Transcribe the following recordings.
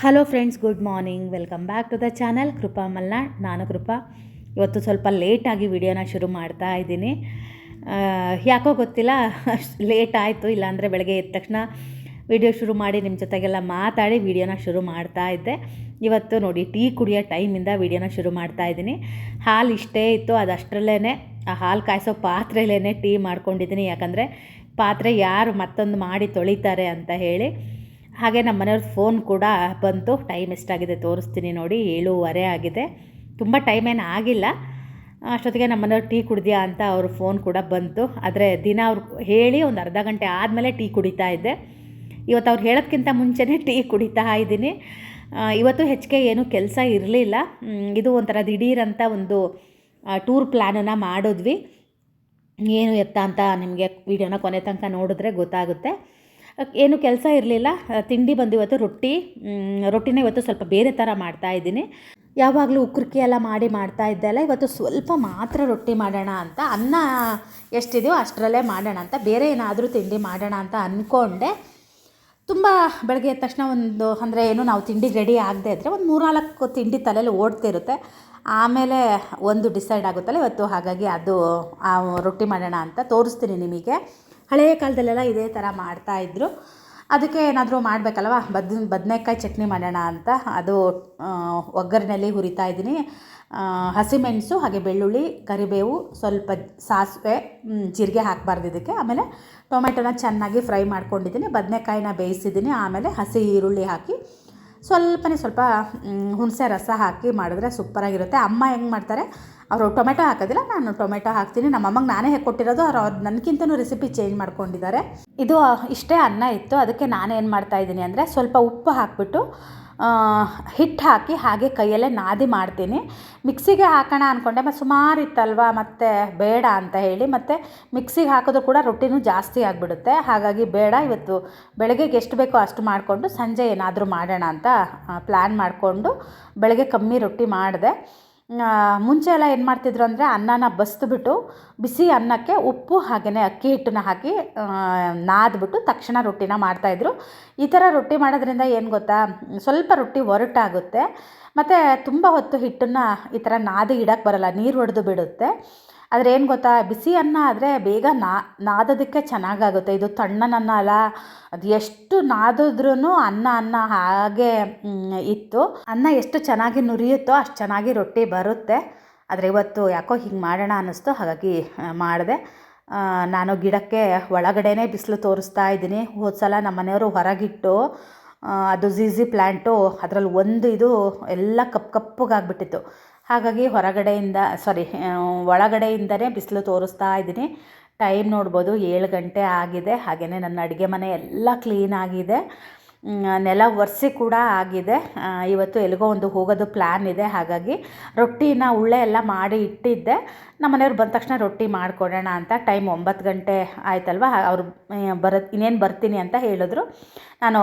Hello friends good morning welcome back to the channel Kripa Malnad ನಾನು ಕೃಪಾ ಇವತ್ತು ಸ್ವಲ್ಪ ಲೇಟಾಗಿ ವಿಡಿಯೋನ ಶುರು ಮಾಡ್ತಾ ಇದ್ದೀನಿ. ಯಾಕೋ ಗೊತ್ತಿಲ್ಲ ಲೇಟ್ ಆಯಿತು. ಇಲ್ಲಾಂದರೆ ಬೆಳಗ್ಗೆ ಎದ್ದ ತಕ್ಷಣ ವಿಡಿಯೋ ಶುರು ಮಾಡಿ ನಿಮ್ಮ ಜೊತೆಗೆಲ್ಲ ಮಾತಾಡಿ ವಿಡಿಯೋನ ಶುರು ಮಾಡ್ತಾ ಇದ್ದೆ. ಇವತ್ತು ನೋಡಿ, ಟೀ ಕುಡಿಯೋ ಟೈಮಿಂದ ವಿಡಿಯೋನ ಶುರು ಮಾಡ್ತಾ ಇದ್ದೀನಿ. ಹಾಲು ಇಷ್ಟೇ ಇತ್ತು, ಅದು ಅಷ್ಟರಲ್ಲೇ ಆ ಹಾಲು ಕಾಯಿಸೋ ಪಾತ್ರೆಯಲ್ಲೇ ಟೀ ಮಾಡ್ಕೊಂಡಿದ್ದೀನಿ. ಯಾಕಂದರೆ ಪಾತ್ರೆ ಯಾರು ಮತ್ತೊಂದು ಮಾಡಿ ತೊಳಿತಾರೆ ಅಂತ ಹೇಳಿ ಹಾಗೆ ನಮ್ಮ ಮನೆಯವ್ರ ಫೋನ್ ಕೂಡ ಬಂತು. ಟೈಮ್ ಎಷ್ಟಾಗಿದೆ ತೋರಿಸ್ತೀನಿ ನೋಡಿ. ಏಳೂವರೆ ಆಗಿದೆ. ತುಂಬ ಟೈಮ್ ಏನು ಆಗಿಲ್ಲ. ಅಷ್ಟೊತ್ತಿಗೆ ನಮ್ಮ ಮನೆಯವ್ರು ಟೀ ಕುಡಿದ್ಯಾ ಅಂತ ಅವ್ರ ಫೋನ್ ಕೂಡ ಬಂತು. ಆದರೆ ದಿನ ಅವ್ರು ಹೇಳಿ ಒಂದು ಅರ್ಧ ಗಂಟೆ ಆದಮೇಲೆ ಟೀ ಕುಡಿತಾ ಇದ್ದೆ. ಇವತ್ತು ಅವ್ರು ಹೇಳೋದಕ್ಕಿಂತ ಮುಂಚೆನೇ ಟೀ ಕುಡಿತಾ ಇದ್ದೀನಿ. ಇವತ್ತು ಹೆಚ್ಚಿಗೆ ಏನೂ ಕೆಲಸ ಇರಲಿಲ್ಲ. ಇದು ಒಂಥರ ದಿಢೀರಂತ ಒಂದು ಟೂರ್ ಪ್ಲ್ಯಾನನ್ನು ಮಾಡಿದ್ವಿ. ಏನು ಎತ್ತ ಅಂತ ನಿಮಗೆ ವಿಡಿಯೋನ ಕೊನೆ ತನಕ ನೋಡಿದ್ರೆ ಗೊತ್ತಾಗುತ್ತೆ. ಏನು ಕೆಲಸ ಇರಲಿಲ್ಲ. ತಿಂಡಿ ಬಂದು ಇವತ್ತು ರೊಟ್ಟಿ. ರೊಟ್ಟಿನೇ ಇವತ್ತು ಸ್ವಲ್ಪ ಬೇರೆ ಥರ ಮಾಡ್ತಾ ಇದ್ದೀನಿ. ಯಾವಾಗಲೂ ಉಕ್ರಿಕೆ ಎಲ್ಲ ಮಾಡಿ ಮಾಡ್ತಾ ಇದ್ದೆಲ್ಲ ಇವತ್ತು ಸ್ವಲ್ಪ ಮಾತ್ರ ರೊಟ್ಟಿ ಮಾಡೋಣ ಅಂತ, ಅನ್ನ ಎಷ್ಟಿದೆಯೋ ಅಷ್ಟರಲ್ಲೇ ಮಾಡೋಣ ಅಂತ, ಬೇರೆ ಏನಾದರೂ ತಿಂಡಿ ಮಾಡೋಣ ಅಂತ ಅಂದ್ಕೊಂಡೆ ತುಂಬ ಬೆಳಗ್ಗೆ ಎದ್ದ ತಕ್ಷಣ ಒಂದು, ಅಂದರೆ ಏನು ನಾವು ತಿಂಡಿ ರೆಡಿ ಆಗದೆ ಇದ್ದರೆ ಒಂದು ಮೂರ್ನಾಲ್ಕು ತಿಂಡಿ ತಲೆಯಲ್ಲಿ ಓಡ್ತಿರುತ್ತೆ. ಆಮೇಲೆ ಒಂದು ಡಿಸೈಡ್ ಆಗುತ್ತಲ್ಲ, ಇವತ್ತು ಹಾಗಾಗಿ ಅದು ರೊಟ್ಟಿ ಮಾಡೋಣ ಅಂತ ತೋರಿಸ್ತೀನಿ ನಿಮಗೆ. ಹಳೆಯ ಕಾಲದಲ್ಲೆಲ್ಲ ಇದೇ ಥರ ಮಾಡ್ತಾಯಿದ್ರು ಅದಕ್ಕೆ ಏನಾದರೂ ಮಾಡಬೇಕಲ್ವ? ಬದ್, ಬದನೆಕಾಯಿ ಚಟ್ನಿ ಮಾಡೋಣ ಅಂತ. ಅದು ಒಗ್ಗರಣೆಯಲ್ಲಿ ಹುರಿತಾ ಇದ್ದೀನಿ. ಹಸಿಮೆಣಸು, ಹಾಗೆ ಬೆಳ್ಳುಳ್ಳಿ, ಕರಿಬೇವು, ಸ್ವಲ್ಪ ಸಾಸಿವೆ ಜೀರಿಗೆ ಹಾಕಬಾರ್ದು ಇದಕ್ಕೆ. ಆಮೇಲೆ ಟೊಮೆಟೊನ ಚೆನ್ನಾಗಿ ಫ್ರೈ ಮಾಡ್ಕೊಂಡಿದ್ದೀನಿ. ಬದನೆಕಾಯಿನ ಬೇಯಿಸಿದ್ದೀನಿ. ಆಮೇಲೆ ಹಸಿ ಈರುಳ್ಳಿ ಹಾಕಿ ಸ್ವಲ್ಪನೇ ಸ್ವಲ್ಪ ಹುಣಸೆ ರಸ ಹಾಕಿ ಮಾಡಿದ್ರೆ ಸೂಪರಾಗಿರುತ್ತೆ. ಅಮ್ಮ ಹೆಂಗೆ ಮಾಡ್ತಾರೆ? ಅವರು ಟೊಮೆಟೊ ಹಾಕೋದಿಲ್ಲ, ನಾನು ಟೊಮೆಟೊ ಹಾಕ್ತೀನಿ. ನಮ್ಮ ಅಮ್ಮಗೆ ನಾನೇ ಹೇಗೆ ಕೊಟ್ಟಿರೋದು, ಅವ್ರು ಅವ್ರು ನನಗಿಂತನೂ ರೆಸಿಪಿ ಚೇಂಜ್ ಮಾಡ್ಕೊಂಡಿದ್ದಾರೆ. ಇದು ಇಷ್ಟೇ ಅನ್ನ ಇತ್ತು, ಅದಕ್ಕೆ ನಾನೇನು ಮಾಡ್ತಾಯಿದ್ದೀನಿ ಅಂದರೆ ಸ್ವಲ್ಪ ಉಪ್ಪು ಹಾಕ್ಬಿಟ್ಟು ಹಿಟ್ಟು ಹಾಕಿ ಹಾಗೆ ಕೈಯಲ್ಲೇ ನಾದಿ ಮಾಡ್ತೀನಿ. ಮಿಕ್ಸಿಗೆ ಹಾಕೋಣ ಅಂದ್ಕೊಂಡೆ ಮತ್ತು ಸುಮಾರು ಇತ್ತಲ್ವ, ಮತ್ತು ಬೇಡ ಅಂತ ಹೇಳಿ, ಮತ್ತು ಮಿಕ್ಸಿಗೆ ಹಾಕಿದ್ರು ಕೂಡ ರೊಟ್ಟಿನೂ ಜಾಸ್ತಿ ಆಗಿಬಿಡುತ್ತೆ. ಹಾಗಾಗಿ ಬೇಡ, ಇವತ್ತು ಬೆಳಗ್ಗೆಗೆ ಎಷ್ಟು ಬೇಕೋ ಅಷ್ಟು ಮಾಡಿಕೊಂಡು ಸಂಜೆ ಏನಾದರೂ ಮಾಡೋಣ ಅಂತ ಪ್ಲ್ಯಾನ್ ಮಾಡಿಕೊಂಡು ಬೆಳಗ್ಗೆ ಕಮ್ಮಿ ರೊಟ್ಟಿ ಮಾಡಿದೆ. ಮುಂಚೆ ಎಲ್ಲ ಏನು ಮಾಡ್ತಿದ್ರು ಅಂದರೆ ಅನ್ನನ ಬಸ್ದುಬಿಟ್ಟು ಬಿಸಿ ಅನ್ನಕ್ಕೆ ಉಪ್ಪು ಹಾಗೆಯೇ ಅಕ್ಕಿ ಹಿಟ್ಟನ್ನ ಹಾಕಿ ನಾದ್ಬಿಟ್ಟು ತಕ್ಷಣ ರೊಟ್ಟಿನ ಮಾಡ್ತಾಯಿದ್ರು ಈ ಥರ ರೊಟ್ಟಿ ಮಾಡೋದ್ರಿಂದ ಏನು ಗೊತ್ತಾ? ಸ್ವಲ್ಪ ರೊಟ್ಟಿ ಒರಟಾಗುತ್ತೆ, ಮತ್ತು ತುಂಬ ಹೊತ್ತು ಹಿಟ್ಟನ್ನು ಈ ಥರ ನಾದಿ ಇಡಕ್ಕೆ ಬರೋಲ್ಲ, ನೀರು ಒಡೆದು ಬಿಡುತ್ತೆ. ಆದರೆ ಏನು ಗೊತ್ತಾ? ಬಿಸಿ ಅನ್ನ ಆದರೆ ಬೇಗ ನಾ, ನಾದೋದಕ್ಕೆ ಚೆನ್ನಾಗಾಗುತ್ತೆ. ಇದು ತಣ್ಣನನ್ನ ಅಲ್ಲ, ಅದು ಎಷ್ಟು ನಾದಿದ್ರೂ ಅನ್ನ ಅನ್ನ ಹಾಗೆ ಇತ್ತು. ಅನ್ನ ಎಷ್ಟು ಚೆನ್ನಾಗಿ ನುರಿಯುತ್ತೋ ಅಷ್ಟು ಚೆನ್ನಾಗಿ ರೊಟ್ಟಿ ಬರುತ್ತೆ. ಆದರೆ ಇವತ್ತು ಯಾಕೋ ಹಿಂಗೆ ಮಾಡೋಣ ಅನ್ನಿಸ್ತು, ಹಾಗಾಗಿ ಮಾಡಿದೆ. ನಾನು ಗಿಡಕ್ಕೆ ಒಳಗಡೆನೇ ಬಿಸಿಲು ತೋರಿಸ್ತಾ ಇದ್ದೀನಿ. ಹೋದ ಸಲ ನಮ್ಮ ಮನೆಯವರು ಹೊರಗಿಟ್ಟು ಅದು ಝೀಝಿ ಪ್ಲ್ಯಾಂಟು ಅದರಲ್ಲಿ ಒಂದು ಇದು ಎಲ್ಲ ಕಪ್ಪು ಕಪ್ಪಗಾಗ್ಬಿಟ್ಟಿತ್ತು. ಹಾಗಾಗಿ ಹೊರಗಡೆಯಿಂದ ಸಾರಿ ಒಳಗಡೆಯಿಂದನೇ ಬಿಸಿಲು ತೋರಿಸ್ತಾ ಇದ್ದೀನಿ. ಟೈಮ್ ನೋಡ್ಬೋದು ಏಳು ಗಂಟೆ ಆಗಿದೆ. ಹಾಗೆಯೇ ನನ್ನ ಅಡುಗೆ ಮನೆ ಎಲ್ಲ ಕ್ಲೀನ್ ಆಗಿದೆ. ಮ್, ನೆಲ ಒರೆಸಿ ಕೂಡ ಆಗಿದೆ. ಇವತ್ತು ಎಲ್ಲಿಗೋ ಒಂದು ಹೋಗೋದು ಪ್ಲ್ಯಾನ್ ಇದೆ. ಹಾಗಾಗಿ ರೊಟ್ಟಿನ ಉಳ್ಳೆ ಎಲ್ಲ ಮಾಡಿ ಇಟ್ಟಿದ್ದೆ. ನಮ್ಮ ಮನೆಯವ್ರು ಬಂದ ತಕ್ಷಣ ರೊಟ್ಟಿ ಮಾಡಿಕೊಡೋಣ ಅಂತ ಟೈಮ್ ಒಂಬತ್ತು ಗಂಟೆ ಆಯ್ತಲ್ವ? ಅವರು ಬರ ಇನ್ನೇನು ಬರ್ತೀನಿ ಅಂತ ಹೇಳಿದ್ರು. ನಾನು,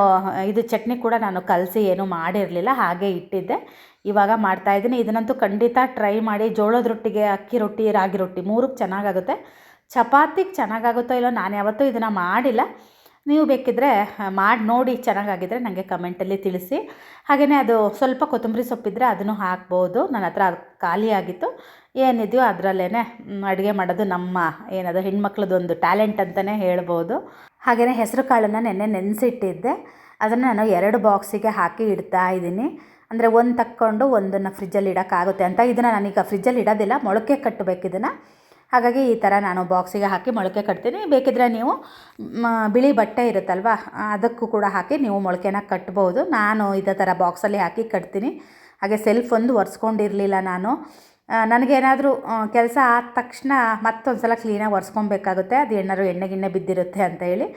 ಇದು ಚಟ್ನಿ ಕೂಡ ನಾನು ಕಲಸಿ ಏನೂ ಮಾಡಿರಲಿಲ್ಲ, ಹಾಗೆ ಇಟ್ಟಿದ್ದೆ. ಇವಾಗ ಮಾಡ್ತಾಯಿದ್ದೀನಿ ಇದನ್ನಂತೂ ಖಂಡಿತ ಟ್ರೈ ಮಾಡಿ, ಜೋಳದ ರೊಟ್ಟಿಗೆ ಅಕ್ಕಿ ರೊಟ್ಟಿ, ರಾಗಿ ರೊಟ್ಟಿ ಮೂರಕ್ಕೆ ಚೆನ್ನಾಗಾಗುತ್ತೆ. ಚಪಾತಿಗೆ ಚೆನ್ನಾಗಾಗುತ್ತೋ ಇಲ್ಲೋ, ನಾನು ಯಾವತ್ತೂ ಇದನ್ನು ಮಾಡಿಲ್ಲ. ನೀವು ಬೇಕಿದ್ದರೆ ಮಾಡಿ ನೋಡಿ ಚೆನ್ನಾಗಾಗಿದ್ದರೆ ನನಗೆ ಕಮೆಂಟಲ್ಲಿ ತಿಳಿಸಿ. ಹಾಗೆಯೇ ಅದು ಸ್ವಲ್ಪ ಕೊತ್ತಂಬರಿ ಸೊಪ್ಪಿದ್ರೆ ಅದನ್ನು ಹಾಕ್ಬೋದು. ನನ್ನ ಹತ್ರ ಅದು ಖಾಲಿ ಆಗಿತ್ತು. ಏನಿದೆಯೋ ಅದರಲ್ಲೇ ಅಡುಗೆ ಮಾಡೋದು ನಮ್ಮ ಏನದು ಹೆಣ್ಮಕ್ಳದೊಂದು ಟ್ಯಾಲೆಂಟ್ ಅಂತಲೇ ಹೇಳ್ಬೋದು. ಹಾಗೆಯೇ ಹೆಸರು ಕಾಳನ್ನು ನೆನ್ನೆ ನೆನೆಸಿಟ್ಟಿದ್ದೆ. ಅದನ್ನು ನಾನು ಎರಡು ಬಾಕ್ಸಿಗೆ ಹಾಕಿ ಇಡ್ತಾ ಇದ್ದೀನಿ. ಅಂದರೆ ಒಂದು ತಕ್ಕೊಂಡು ಒಂದನ್ನು ಫ್ರಿಜ್ಜಲ್ಲಿ ಇಡೋಕ್ಕಾಗುತ್ತೆ ಅಂತ. ಇದನ್ನು ನಾನೀಗ ಫ್ರಿಜ್ಜಲ್ಲಿ ಇಡೋದಿಲ್ಲ, ಮೊಳಕೆ ಕಟ್ಟಬೇಕು ಇದನ್ನು. ಹಾಗಾಗಿ ಈ ಥರ ನಾನು ಬಾಕ್ಸಿಗೆ ಹಾಕಿ ಮೊಳಕೆ ಕಟ್ತೀನಿ. ಬೇಕಿದ್ರೆ ನೀವು ಬಿಳಿ ಬಟ್ಟೆ ಇರುತ್ತಲ್ವ, ಅದಕ್ಕೂ ಕೂಡ ಹಾಕಿ ನೀವು ಮೊಳಕೆನ ಕಟ್ಬೋದು. ನಾನು ಇದೇ ಥರ ಬಾಕ್ಸಲ್ಲಿ ಹಾಕಿ ಕಟ್ತೀನಿ. ಹಾಗೆ ಸೆಲ್ಫ್ ಒಂದು ಒರೆಸ್ಕೊಂಡಿರಲಿಲ್ಲ ನಾನು. ನನಗೇನಾದರೂ ಕೆಲಸ ಆದ ತಕ್ಷಣ ಮತ್ತೊಂದು ಸಲ ಕ್ಲೀನಾಗಿ ಒರೆಸ್ಕೊಬೇಕಾಗುತ್ತೆ. ಅದು ಏನಾದ್ರು ಎಣ್ಣೆ ಗಿಣ್ಣೆ ಬಿದ್ದಿರುತ್ತೆ ಅಂತ ಹೇಳಿ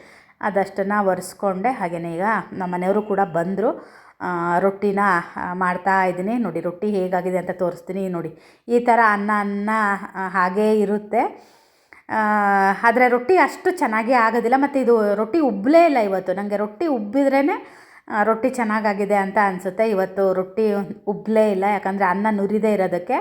ಅದಷ್ಟನ್ನು ಒರೆಸ್ಕೊಂಡೆ. ಹಾಗೆಯೇ ಈಗ ನಮ್ಮ ಮನೆಯವರು ಕೂಡ ಬಂದರು. ರೊಟ್ಟಿನ ಮಾಡ್ತಾ ಇದ್ದೀನಿ. ನೋಡಿ, ರೊಟ್ಟಿ ಹೇಗಾಗಿದೆ ಅಂತ ತೋರಿಸ್ತೀನಿ ನೋಡಿ. ಈ ಥರ ಅನ್ನ ಅನ್ನ ಹಾಗೇ ಇರುತ್ತೆ. ಆದರೆ ರೊಟ್ಟಿ ಅಷ್ಟು ಚೆನ್ನಾಗಿ ಆಗೋದಿಲ್ಲ. ಮತ್ತು ಇದು ರೊಟ್ಟಿ ಉಬ್ಬಲೇ ಇಲ್ಲ ಇವತ್ತು. ನನಗೆ ರೊಟ್ಟಿ ಉಬ್ಬಿದ್ರೇ ರೊಟ್ಟಿ ಚೆನ್ನಾಗಾಗಿದೆ ಅಂತ ಅನಿಸುತ್ತೆ. ಇವತ್ತು ರೊಟ್ಟಿ ಉಬ್ಬಲೇ ಇಲ್ಲ. ಯಾಕಂದರೆ ಅನ್ನ ನುರಿದೇ ಇರೋದಕ್ಕೆ.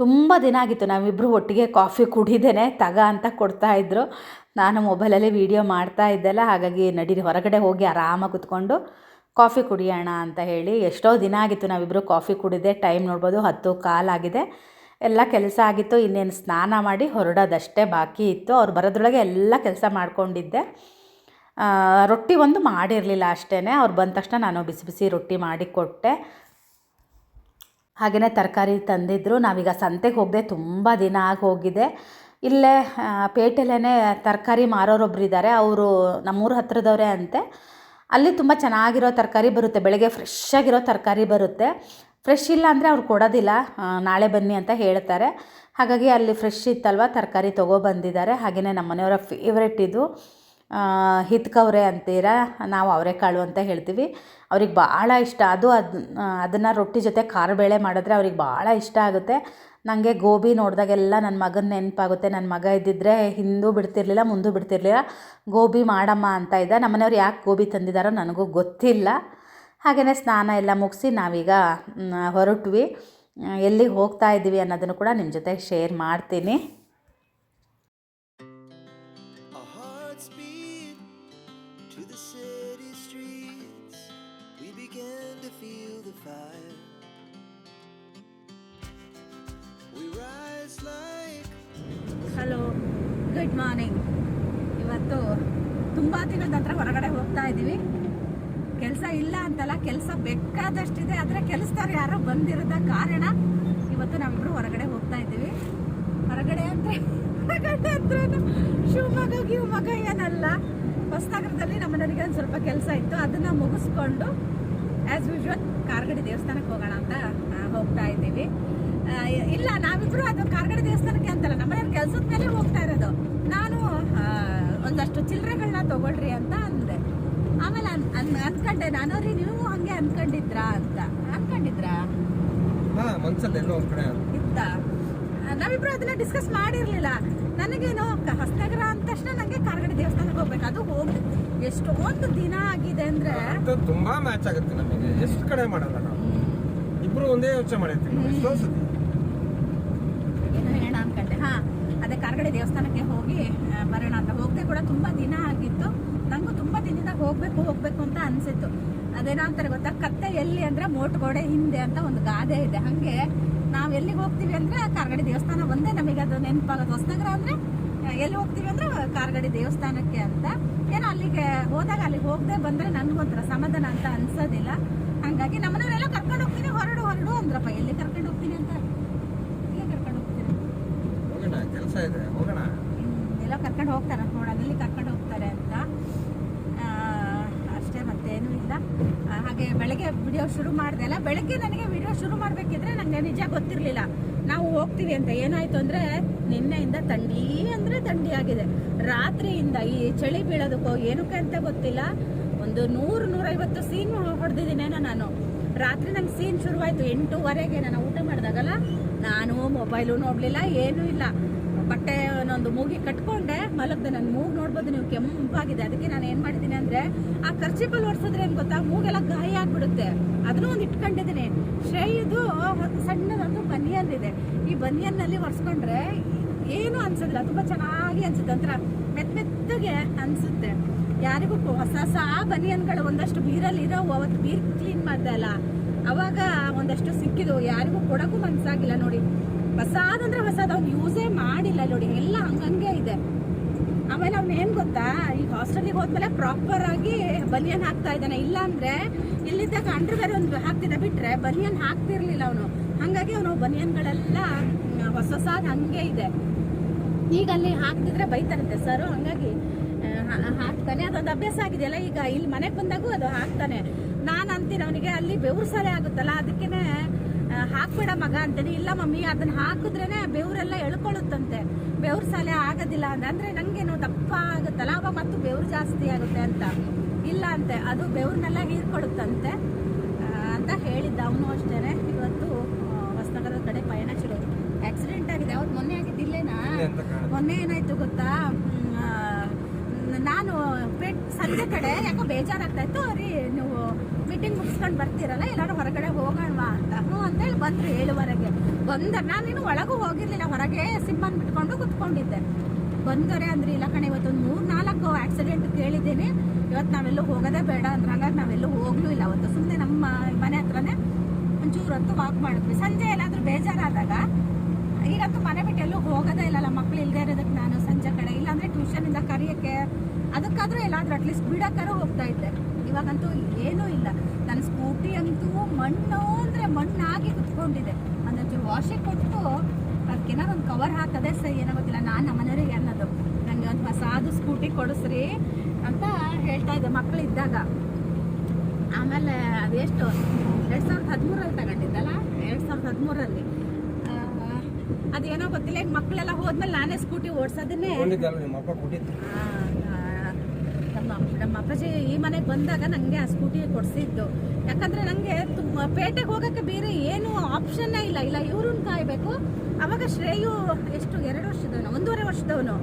ತುಂಬ ದಿನ ಆಗಿತ್ತು. ನಾವಿಬ್ಬರು ಒಟ್ಟಿಗೆ ಕಾಫಿ ಕುಡಿದೇನೆ ತಗ ಅಂತ ಕೊಡ್ತಾಯಿದ್ರು ನಾನು ಮೊಬೈಲಲ್ಲಿ ವೀಡಿಯೋ ಮಾಡ್ತಾ ಇದ್ದೆಲ್ಲ, ಹಾಗಾಗಿ ನಡೀರಿ, ಹೊರಗಡೆ ಹೋಗಿ ಆರಾಮಾಗಿ ಕುತ್ಕೊಂಡು ಕಾಫಿ ಕುಡಿಯೋಣ ಅಂತ ಹೇಳಿ ಎಷ್ಟೋ ದಿನ ಆಗಿತ್ತು ನಾವಿಬ್ಬರು ಕಾಫಿ ಕುಡಿದೆ. ಟೈಮ್ ನೋಡ್ಬೋದು ಹತ್ತು ಕಾಲಾಗಿದೆ ಎಲ್ಲ ಕೆಲಸ ಆಗಿತ್ತು. ಇನ್ನೇನು ಸ್ನಾನ ಮಾಡಿ ಹೊರಡೋದಷ್ಟೇ ಬಾಕಿ ಇತ್ತು. ಅವ್ರು ಬರೋದ್ರೊಳಗೆ ಎಲ್ಲ ಕೆಲಸ ಮಾಡ್ಕೊಂಡಿದ್ದೆ. ರೊಟ್ಟಿ ಒಂದು ಮಾಡಿರಲಿಲ್ಲ ಅಷ್ಟೇ ಅವ್ರು ಬಂದ ತಕ್ಷಣ ನಾನು ಬಿಸಿ ಬಿಸಿ ರೊಟ್ಟಿ ಮಾಡಿ ಕೊಟ್ಟೆ. ಹಾಗೆಯೇ ತರಕಾರಿ ತಂದಿದ್ದರು ನಾವೀಗ ಸಂತೆಗೆ ಹೋಗದೆ ತುಂಬ ದಿನ ಆಗಿ ಹೋಗಿದೆ. ಇಲ್ಲೇ ಪೇಟೆಲೇ ತರಕಾರಿ ಮಾರೋರೊಬ್ರು ಇದ್ದಾರೆ ಅವರು ನಮ್ಮೂರ ಹತ್ರದವರೇ ಅಂತೆ. ಅಲ್ಲಿ ತುಂಬ ಚೆನ್ನಾಗಿರೋ ತರಕಾರಿ ಬರುತ್ತೆ. ಬೆಳಗ್ಗೆ ಫ್ರೆಶ್ ಆಗಿರೋ ತರಕಾರಿ ಬರುತ್ತೆ. ಫ್ರೆಶ್ ಇಲ್ಲ ಅಂದರೆ ಅವ್ರು ಕೊಡೋದಿಲ್ಲ. ನಾಳೆ ಬನ್ನಿ ಅಂತ ಹೇಳ್ತಾರೆ. ಹಾಗಾಗಿ ಅಲ್ಲಿ ಫ್ರೆಶ್ ಇತ್ತಲ್ವ, ತರಕಾರಿ ತೊಗೊಬಂದಿದ್ದಾರೆ ಹಾಗೆಯೇ ನಮ್ಮ ಮನೆಯವರ ಫೇವ್ರೆಟ್ ಇದು. ಹಿತ್ಕವ್ರೆ ಅಂತೀರ? ನಾವು ಅವರೆಕಾಳು ಅಂತ ಹೇಳ್ತೀವಿ. ಅವ್ರಿಗೆ ಭಾಳ ಇಷ್ಟ. ಅದು ಅದು ಅದನ್ನು ರೊಟ್ಟಿ ಜೊತೆ ಖಾರಬೇಳೆ ಮಾಡಿದ್ರೆ ಅವ್ರಿಗೆ ಭಾಳ ಇಷ್ಟ ಆಗುತ್ತೆ. ನನಗೆ ಗೋಬಿ ನೋಡಿದಾಗೆಲ್ಲ ನನ್ನ ಮಗನ ನೆನಪಾಗುತ್ತೆ. ನನ್ನ ಮಗ ಇದ್ದಿದ್ದರೆ ಹಿಂದೂ ಬಿಡ್ತಿರ್ಲಿಲ್ಲ, ಮುಂದೂ ಬಿಡ್ತಿರ್ಲಿಲ್ಲ. ಗೋಬಿ ಮಾಡಮ್ಮ ಅಂತ ಇದ್ದ. ನಮ್ಮನೆಯವ್ರು ಯಾಕೆ ಗೋಬಿ ತಂದಿದ್ದಾರೋ ನನಗೂ ಗೊತ್ತಿಲ್ಲ. ಹಾಗೆಯೇ ಸ್ನಾನ ಎಲ್ಲ ಮುಗಿಸಿ ನಾವೀಗ ಹೊರಟ್ವಿ. ಎಲ್ಲಿಗೆ ಹೋಗ್ತಾ ಇದ್ದೀವಿ ಅನ್ನೋದನ್ನು ಕೂಡ ನಿಮ್ಮ ಜೊತೆ ಶೇರ್ ಮಾಡ್ತೀನಿ. ಇಲ್ಲ ಕೆಲಸ ಬೇಕಾದಷ್ಟಿದೆ, ಆದರೆ ಕೆಲಸದವ್ರು ಯಾರೋ ಬಂದಿರೋದ ಕಾರಣ ಇವತ್ತು ನಾವಿಬ್ರು ಹೊರಗಡೆ ಹೋಗ್ತಾ ಇದ್ದೀವಿ. ಹೊರಗಡೆ ಅಂದರೆ, ಹೊರಗಡೆ ಅಂದ್ರೆ ಶಿವಮೊಗ್ಗ ಗಿವಮೊಗ್ಗ ಏನಲ್ಲ. ಹೊಸನಗರದಲ್ಲಿ ನಮ್ಮನೆಯವರಿಗೆ ಒಂದು ಸ್ವಲ್ಪ ಕೆಲಸ ಇತ್ತು. ಅದನ್ನು ಮುಗಿಸ್ಕೊಂಡು ಆ್ಯಸ್ ಯೂಶ್ವಲ್ ಕಾರ್ಗಡಿ ದೇವಸ್ಥಾನಕ್ಕೆ ಹೋಗೋಣ ಅಂತ ಹೋಗ್ತಾ ಇದ್ದೀವಿ. ಇಲ್ಲ, ನಾವಿಬ್ರು ಅದು ಕಾರ್ಗಡಿ ದೇವಸ್ಥಾನಕ್ಕೆ ಅಂತಲ್ಲ ನಮ್ಮನೆಯವ್ರ ಕೆಲಸದ ಮೇಲೆ ಹೋಗ್ತಾ ಇರೋದು. ನಾನು ಒಂದಷ್ಟು ಚಿಲ್ಲರೆಗಳನ್ನ ತೊಗೊಳ್ರಿ ಅಂತ ಅನ್ ಅನ್ ಅನ್ಕೊಂಡೆ. ನಾನು ರೀ ನೀವು ಹಂಗೆ ಅನ್ಕೊಂಡಿದ್ರಾ ಅಂತ. ಅನ್ಕೊಂಡಿದ್ರಾ? ಹಾ ಮನ್ಸಲ್ಲಿ ಎಲ್ಲೋ ಒಂದ್ ಕಡೆ ಇತ್ತ? ನಾವಿಬ್ರು ಅದನ್ನ ಡಿಸ್ಕಸ್ ಮಾಡಿರ್ಲಿಲ್ಲ. ನನಗೇನು ಹೊಸನಗರ ಅಂದ ತಕ್ಷಣ ನನಗೆ ಕಾರ್ಗಡೆ ದೇವಸ್ಥಾನಕ್ಕೆ ಹೋಗ್ಬೇಕು. ಅದು ಹೋಗಿ ಎಷ್ಟೊಂದು ದಿನ ಆಗಿದೆ ಅಂದ್ರೆ ಅದು ತುಂಬಾ ಮ್ಯಾಚ್ ಆಗುತ್ತೆ ನಮಗೆ. ಎಷ್ಟು ಕಡೆ ಮಾಡಲ್ಲ ನಾವು? ಇಬ್ರು ಒಂದೇ ಯೋಚನೆ ಮಾಡಿರ್ತೀವಿ ನಾವು. ಎಷ್ಟೋ ಸತಿ. ಏನು ಹೇಳೋಣ ಅನ್ಕೊಂಡೆ. ಹಾ ಅದೇ ಕಾರ್ಗಡೆ ದೇವಸ್ಥಾನಕ್ಕೆ ಹೋಗಿ ಬರೋಣ ಅಂತ. ಹೋಗದೆ ಕೂಡ ತುಂಬಾ ದಿನ ಆಗಿತ್ತು. ನಂಗೂ ಹೋಗ್ಬೇಕು ಹೋಗ್ಬೇಕು ಅಂತ ಅನ್ಸಿತ್ತು. ಅದೇನೋ ಅಂತಾರೆ ಗೊತ್ತಾ? ಕತ್ತೆ ಎಲ್ಲಿ ಅಂದ್ರೆ ಮೋಟ್ಗೋಡೆ ಹಿಂದೆ ಅಂತ ಒಂದು ಗಾದೆ ಇದೆ. ಹಂಗೆ ನಾವ್ ಎಲ್ಲಿಗೆ ಹೋಗ್ತೀವಿ ಅಂದ್ರೆ ಕಾರ್ಗಡಿ ದೇವಸ್ಥಾನ ಒಂದೇ ನಮಗೆ ಅದು ನೆನಪಾಗೋದು. ಹೊಸನಗರ ಅಂದ್ರೆ ಎಲ್ಲಿ ಹೋಗ್ತೀವಿ ಅಂದ್ರೆ ಕಾರ್ಗಡಿ ದೇವಸ್ಥಾನಕ್ಕೆ ಅಂತ. ಏನೋ ಅಲ್ಲಿಗೆ ಹೋದಾಗ ಅಲ್ಲಿಗೆ ಹೋಗದೆ ಬಂದ್ರೆ ನನ್ಗೊಂಥರ ಸಮಾಧಾನ ಅಂತ ಅನ್ಸೋದಿಲ್ಲ. ಹಂಗಾಗಿ ನಮ್ಮನವರೆಲ್ಲ ಕರ್ಕೊಂಡು ಹೋಗ್ತೀನಿ ಹೊರಡು ಹೊರಡು ಅಂದ್ರಪ್ಪ. ಎಲ್ಲಿ ಕರ್ಕೊಂಡು ಹೋಗ್ತೀನಿ ಅಂತ? ಎಲ್ಲಿ ಕರ್ಕೊಂಡು ಹೋಗ್ತೀನಿ ಎಲ್ಲ ಕರ್ಕೊಂಡು ಹೋಗ್ತಾರೆ ನೋಡೋಣ. ಎಲ್ಲಿ ಕರ್ಕೊಂಡು ಹೋಗ್ತಾರೆ ಅಂತ. ಅಷ್ಟೇ ಮತ್ತೇನೂ ಇಲ್ಲ. ಹಾಗೆ ಬೆಳಗ್ಗೆ ವಿಡಿಯೋ ಶುರು ಮಾಡಿದೆ ಅಲ್ಲ, ಬೆಳಗ್ಗೆ ನನಗೆ ವಿಡಿಯೋ ಶುರು ಮಾಡಬೇಕಿದ್ರೆ ನನಗೆ ನಿಜ ಗೊತ್ತಿರಲಿಲ್ಲ. ನಾವು ಹೋಗ್ತೀವಿ ಅಂತ ಏನಾಯಿತು ಅಂದರೆ ನಿನ್ನೆಯಿಂದ ಥಂಡಿ ಅಂದರೆ ಥಂಡಿ ಆಗಿದೆ. ರಾತ್ರಿಯಿಂದ ಈ ಚಳಿ ಬೀಳೋದಕ್ಕೋ ಏನಕ್ಕೆ ಅಂತ ಗೊತ್ತಿಲ್ಲ. ಒಂದು ನೂರು, ನೂರೈವತ್ತು ಸೀನ್ ಹೊಡೆದಿದ್ದೀನೇನೋ ನಾನು. ರಾತ್ರಿ ನಂಗೆ ಸೀನ್ ಶುರುವಾಯಿತು ಎಂಟೂವರೆಗೆ ನಾನು ಊಟ ಮಾಡಿದಾಗಲ್ಲ, ನಾನು ಮೊಬೈಲು ನೋಡಲಿಲ್ಲ, ಏನೂ ಇಲ್ಲ. ಬಟ್ಟೆ ಒಂದು ಮೂಗಿ ಕಟ್ಕೊಂಡೆ. ಮಲಗ್ದೆ ನನ್ನ ಮೂಗ್ ನೋಡ್ಬೋದು, ನೀವು ಕೆಂಪಾಗಿದೆ. ಅದಕ್ಕೆ ನಾನು ಏನ್ ಮಾಡಿದ್ದೀನಿ ಅಂದ್ರೆ, ಆ ಖರ್ಚಿಪಲ್ಲಿ ಓಡಿಸಿದ್ರೆ ಏನ್ ಗೊತ್ತಾ, ಮೂಗೆಲ್ಲ ಗಾಯ ಆಗ್ಬಿಡುತ್ತೆ. ಅದನ್ನೂ ಒಂದು ಇಟ್ಕೊಂಡಿದ್ದೀನಿ. ಶ್ರೇಯದು ಸಣ್ಣದೊಂದು ಬನಿಯನ್ ಇದೆ. ಈ ಬನಿಯನ್ನಲ್ಲಿ ಒರೆಸ್ಕೊಂಡ್ರೆ ಏನು ಅನ್ಸೋದಿಲ್ಲ. ತುಂಬಾ ಚೆನ್ನಾಗಿ ಅನ್ಸುತ್ತೆ. ಒಂಥರ ಮೆತ್ತ ಮೆತ್ತಗೆ ಅನ್ಸುತ್ತೆ. ಯಾರಿಗೂ ಹೊಸ ಹೊಸ ಬನಿಯನ್ಗಳು ಒಂದಷ್ಟು ಬೀರಲ್ಲಿ ಇರೋ ಅವತ್ತು ಬೀರ್ ಕ್ಲೀನ್ ಮಾಡ್ದೆ ಅಲ್ಲ. ಅವಾಗ ಒಂದಷ್ಟು ಸಿಕ್ಕಿದ್ವು. ಯಾರಿಗೂ ಕೊಡಕ್ಕೂ ಮನ್ಸಾಗಿಲ್ಲ ನೋಡಿ. ಹೊಸಾದಂದ್ರೆ ಹೊಸದ ಅವ್ನು ಯೂಸೇ ಮಾಡಿಲ್ಲ ನೋಡಿ ಎಲ್ಲ ಹಂಗಂಗೆ ಇದೆ. ಆಮೇಲೆ ಅವ್ನು ಏನ್ ಗೊತ್ತಾ ಈಗ ಹಾಸ್ಟೆಲಿಗೆ ಹೋದ್ಮೇಲೆ ಪ್ರಾಪರ್ ಆಗಿ ಬನಿಯನ್ ಹಾಕ್ತಾ ಇದ್ದಾನೆ. ಇಲ್ಲ ಅಂದ್ರೆ ಇಲ್ಲಿದ್ದಾಗ ಅಂಡರ್ವೇರ್ ಒಂದು ಹಾಕ್ತಿದ್ದ ಬಿಟ್ರೆ ಬನಿಯನ್ ಹಾಕ್ತಿರ್ಲಿಲ್ಲ ಅವನು. ಹಂಗಾಗಿ ಅವನು ಬನಿಯನ್ಗಳೆಲ್ಲ ಹೊಸ ಹೊಸಾದ್ ಹಂಗೆ ಇದೆ. ಈಗ ಅಲ್ಲಿ ಹಾಕ್ತಿದ್ರೆ ಬೈತಾರಂತೆ ಸರ್ ಹಂಗಾಗಿ ಹಾಕ್ತಾನೆ. ಅದೊಂದು ಅಭ್ಯಾಸ ಆಗಿದೆಯಲ್ಲ ಈಗ. ಇಲ್ಲಿ ಮನೆಗೆ ಬಂದಾಗೂ ಅದು ಹಾಕ್ತಾನೆ. ನಾನು ಅಂತೀನಿ ಅವನಿಗೆ ಅಲ್ಲಿ ಬೆವರು ಸಲೆ ಆಗುತ್ತಲ್ಲ ಅದಕ್ಕೇನೆ ಆ, ಹಾಕ್ಬೇಡ ಮಗ ಅಂತೀನಿ. ಇಲ್ಲ ಮಮ್ಮಿ ಅದನ್ನ ಹಾಕಿದ್ರೇನೆ ಬೆವರೆಲ್ಲ ಎಳ್ಕೊಳ್ಳುತ್ತಂತೆ. ಬೆವ್ರ ಸಾಲೆ ಆಗೋದಿಲ್ಲ ಅಂತ. ಅಂದ್ರೆ ನಂಗೇನು ದಪ್ಪ ಆಗುತ್ತಲ್ಲ? ಅವಾಗ ಮತ್ತು ಬೆವ್ರು ಜಾಸ್ತಿ ಆಗುತ್ತೆ ಅಂತ. ಇಲ್ಲ ಅಂತೆ. ಅದು ಬೆವ್ರನ್ನೆಲ್ಲ ಹೀರ್ಕೊಳ್ಳುತ್ತಂತೆ. ಅಂತ ಹೇಳಿದ್ದ ಅವನು ಅಷ್ಟೇನೆ. ಇವತ್ತು ಹೊಸನಗರದ ಕಡೆ ಪಯಣ ಶುರು ಆಕ್ಸಿಡೆಂಟ್ ಆಗಿದೆ. ಅವ್ರು ಮೊನ್ನೆ ಆಗಿದ್ದಿಲ್ಲೇನಾ? ಮೊನ್ನೆ ಏನಾಯ್ತು ಗೊತ್ತಾ? ನಾನು ಸಂಜೆ ಕಡೆ, ಯಾಕೋ ಬೇಜಾರಾಗ್ತಾ ಇತ್ತು ರೀ ನೀವು ಮೀಟಿಂಗ್ ಮುಗಿಸ್ಕೊಂಡು ಬರ್ತೀರಲ್ಲ ಎಲ್ಲರೂ ಹೊರಗಡೆ ಹೋಗೋಣವಾ ಅಂತ. ಹ್ಞೂ ಅಂತೇಳಿ ಬಂದರು ಏಳುವರೆಗೆ. ಬಂದ ನಾನಿನ್ನು ಒಳಗೂ ಹೋಗಿರಲಿಲ್ಲ, ಹೊರಗೆ ಸಿಮ್ಮನ್ನು ಬಿಟ್ಕೊಂಡು ಕುತ್ಕೊಂಡಿದ್ದೆ. ಬಂದರೆ ಅಂದ್ರೆ, ಇಲ್ಲ ಕಣೆ ಇವತ್ತೊಂದು ಮೂರು ನಾಲ್ಕು ಆಕ್ಸಿಡೆಂಟ್ ಕೇಳಿದ್ದೀನಿ. ಇವತ್ತು ನಾವೆಲ್ಲೂ ಹೋಗೋದೇ ಬೇಡ ಅಂದ್ರೆ, ಹಂಗಾಗಿ ನಾವೆಲ್ಲೂ ಹೋಗ್ಲೂ ಇಲ್ಲ. ಅವತ್ತು ಸುಮ್ಮನೆ ನಮ್ಮ ಮನೆ ಹತ್ರನೇ ಒಂಚೂರು ಹೊತ್ತು ವಾಕ್ ಮಾಡಿದ್ವಿ. ಸಂಜೆ ಎಲ್ಲಾದ್ರೂ ಬೇಜಾರಾದಾಗ ಈಗಂತೂ ಮನೆ ಬಿಟ್ಟು ಎಲ್ಲೂ ಹೋಗೋದೇ ಇಲ್ಲಲ್ಲ ಮಕ್ಳು ಇಲ್ಲದೆ ಇರೋದಕ್ಕೆ ನಾನು ಸಂಜೆ ಕಡೆ. ಇಲ್ಲಾಂದರೆ ಟ್ಯೂಷನಿಂದ ಕರಿಯೋಕ್ಕೆ ಅದಕ್ಕಾದ್ರೂ ಎಲ್ಲಾದ್ರೂ ಅಟ್ಲೀಸ್ಟ್ ಬಿಡಕ್ಕಾದ್ರೂ ಹೋಗ್ತಾ ಇದ್ದೆ. ಇವಾಗಂತೂ ಏನೂ ಇಲ್ಲ. ನನ್ನ ಸ್ಕೂಟಿ ಅಂತೂ ಮಣ್ಣು ಅಂದರೆ ಮಣ್ಣಾಗಿ ಕುತ್ಕೊಂಡಿದೆ ಒಂದೊಂಚೂರು ವಾಷಿಗೆ ಕೊಟ್ಟು ಅದಕ್ಕೇನಾದ್ರು ಒಂದು ಕವರ್ ಹಾಕದೆ ಸರಿ ಏನೋ ಗೊತ್ತಿಲ್ಲ. ನಾನು ನಮ್ಮನೆಯವರಿಗೆ ಅನ್ನೋದು ನನಗೆ ಒಂದು ಹೊಸಾದು ಸ್ಕೂಟಿ ಕೊಡಿಸ್ರಿ ಅಂತ ಹೇಳ್ತಾ ಇದ್ದೆ ಮಕ್ಕಳು ಇದ್ದಾಗ. ಆಮೇಲೆ ಅದೆಷ್ಟು ಎರಡು ಸಾವಿರದ ಹದಿಮೂರಲ್ಲಿ ತಗೊಂಡಿದ್ದಲ್ಲ? ಎರಡು ಸಾವಿರದ ಹದಿಮೂರಲ್ಲಿ ಅದೇನೋ ಗೊತ್ತಿಲ್ಲ. ಈಗ ಮಕ್ಕಳೆಲ್ಲ ಹೋದ್ಮೇಲೆ ನಾನೇ ಸ್ಕೂಟಿ ಓಡಿಸೋದನ್ನೇ ನಿಮ್ಮ ಅಪ್ಪಜಿ ನಮ್ಮ ಅಪ್ಪಾಜಿ ಈ ಮನೆಗೆ ಬಂದಾಗ ನನಗೆ ಆ ಸ್ಕೂಟಿ ಕೊಡಿಸಿದ್ದು. ಯಾಕಂದ್ರೆ ನನಗೆ ತುಂಬ ಪೇಟೆಗೆ ಹೋಗೋಕ್ಕೆ ಬೇರೆ ಏನು ಆಪ್ಷನ್ನೇ ಇಲ್ಲ. ಇಲ್ಲ ಇವ್ರನ್ನ ಕಾಯಬೇಕು. ಅವಾಗ ಶ್ರೇಯು ಎಷ್ಟು ಎರಡು ವರ್ಷದವನು? ಒಂದೂವರೆ ವರ್ಷದವನು.